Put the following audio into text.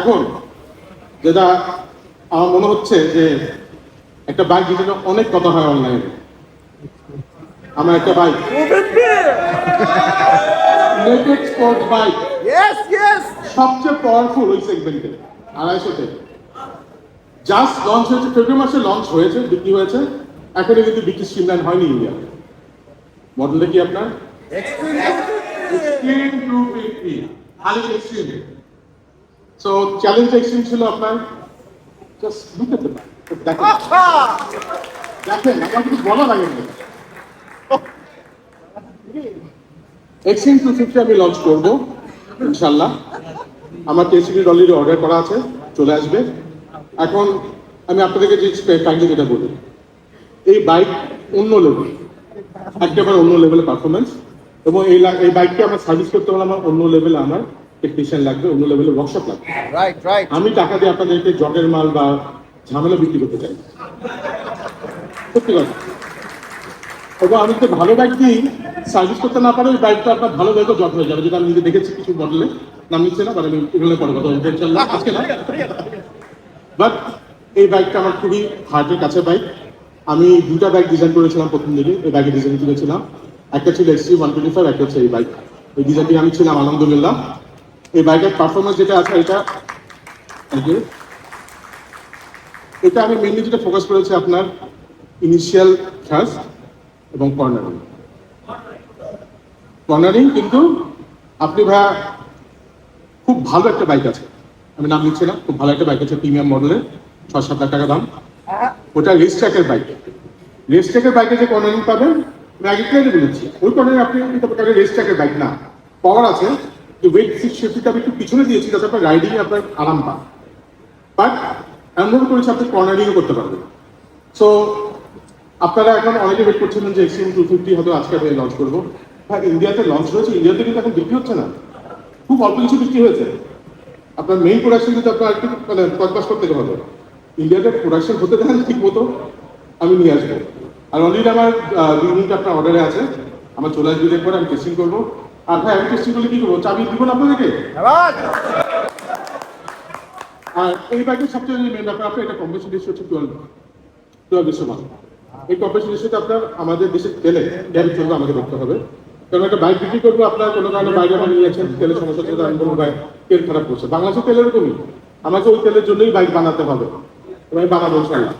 এখন যেটা আমার মনে হচ্ছে যে একটা বাইক যেটা অনেক কথা হয় অনলাইনে আমার একটা বাইক স্পোর্টস. সবচেয়ে পাওয়ারফুল ওই সেগমেন্টে আড়াইশোতে জাস্ট লঞ্চ হয়েছে ফেব্রুয়ারি মাসে লঞ্চ হয়েছে বিক্রি হয়েছে। এখনও কিন্তু বিক্রি স্ট্রিমলাইন হয়নি ইন্ডিয়া মডেলটা কি আপনার? এক্সট্রিম টু ফিফটি খালি এক্সট্রিম সো চ্যালেঞ্জ এক্সট্রিম ছিল আপনার জাস্ট লুক এট দ্য দেখেন দেখেন আমার কিছু বলা লাগে না এক্সট্রিম টু ফিফটি আমি লঞ্চ করব ইনশাল্লাহ। আমার টেস্টিং অলরেডি অর্ডার করা আছে চলে আসবে। এখন আমি আপনাদেরকে যে কাইন্ডলি যেটা বলি। এই বাইক অন্য লেভেল একেবারে অন্য লেভেলের পারফরমেন্স এবং এই এই বাইককে আমার সার্ভিস করতে হলে আমার অন্য লেভেলে আমার টেকনিশিয়ান লাগবে অন্য লেভেলের ওয়ার্কশপ লাগবে। Right, right. আমি টাকা দিয়ে আপনাদেরকে জটের মাল বা ঝামেলা বিক্রি করতে চাই। সত্যি কথা। আমি তো ভালো বাইক দিই সার্ভিস করতে না পারে বাইকটা আপনার ভালো বাইকও জট হয়ে যাবে। যেটা আমি নিজে দেখেছি কিছু মডেলে নাম নিচ্ছে না মানে এগুলো পরে কথা ইনশাল্লাহ আজকে না? বাট এই বাইকটা আমার খুবই হার্টের কাছে বাইক আমি দুটা বাইক ডিজাইন করেছিলাম প্রথম দিকে এই বাইকের ডিজাইন তুলেছিলাম। একটা ছিল এক্সি ওয়ান টোয়েন্টি ফাইভ একটা হচ্ছে এই বাইক এই ডিজাইনটি আমি ছিলাম আলহামদুলিল্লাহ। এই বাইকের পারফরমেন্স যেটা আছে, এটা এটা আমি মেনলি যেটা ফোকাস করেছি আপনার ইনিশিয়াল থ্রাস্ট এবং কর্নারিং কর্নারিং কিন্তু আপনি ভাইয়া খুব ভালো একটা বাইক আছে। আমি নাম নিচ্ছি না, খুব ভালো একটা বাইক আছে প্রিমিয়াম মডেলের ছ সাত লাখ টাকা দাম। ওটা রেস ট্র্যাকের বাইক রেস ট্র্যাকের বাইকে যে কর্নারিং পাবেন, আমি আগে ক্লিয়ারলি বলেছি ওই কর্নারিং আপনি রেস ট্র্যাকের বাইক না পাওয়ার আছে যে ওয়েট সিক্স সেফটিটা আমি একটু পিছনে দিয়েছি, যাতে আপনার রাইডিং আপনার আরাম পান। বাট এমন ভাবে করেছি, আপনি কর্নারিংও করতে পারবেন। সো আপনারা এখন অনেকে ওয়েট করছিলেন যে এক্সিএম টু ফিফটি হয়তো আজকে আমি লঞ্চ করব। হ্যাঁ ইন্ডিয়াতে লঞ্চ হয়েছে ইন্ডিয়াতে কিন্তু এখন বিক্রি হচ্ছে না। খুব অল্প কিছু বিক্রি হয়েছে। আপনার মেইন প্রোডাকশন কিন্তু আপনার একটু মানে কনভাস করতে হবে। ইন্ডিয়াতে প্রোডাকশন হতে দেন ঠিক মতো আমি নিয়ে আসব। আর অলরেডি আমার দুই মিনিট আপনার অর্ডারে আছে। আমার চলে আসবে দেখব, আমি টেস্টিং করব। আর ভাই আমি টেস্টিং করলে কি করব? চাবি দিব না আপনাদেরকে. আর এই বাইকের সবচেয়ে মেন ব্যাপার আপনার এটা কম্পিটিশন রেশিও হচ্ছে টুয়েলভ টুয়েলভ ওয়ান এই কম্পিটিশন রেশিওতে আপনার আমাদের দেশের তেলে গ্যারি চলবে আমাকে দেখতে হবে। কারণ একটা বাইক বিক্রি করব আপনার কোনো কারণে বাইরে আমার নিয়ে যাচ্ছেন তেলের সমস্যা হচ্ছে আমি বলব ভাই তেল খারাপ করছে। বাংলাদেশের তেল এরকমই। আমাকে ওই তেলের জন্যই বাইক বানাতে হবে। আমি বানাবো ইনশাল্লাহ।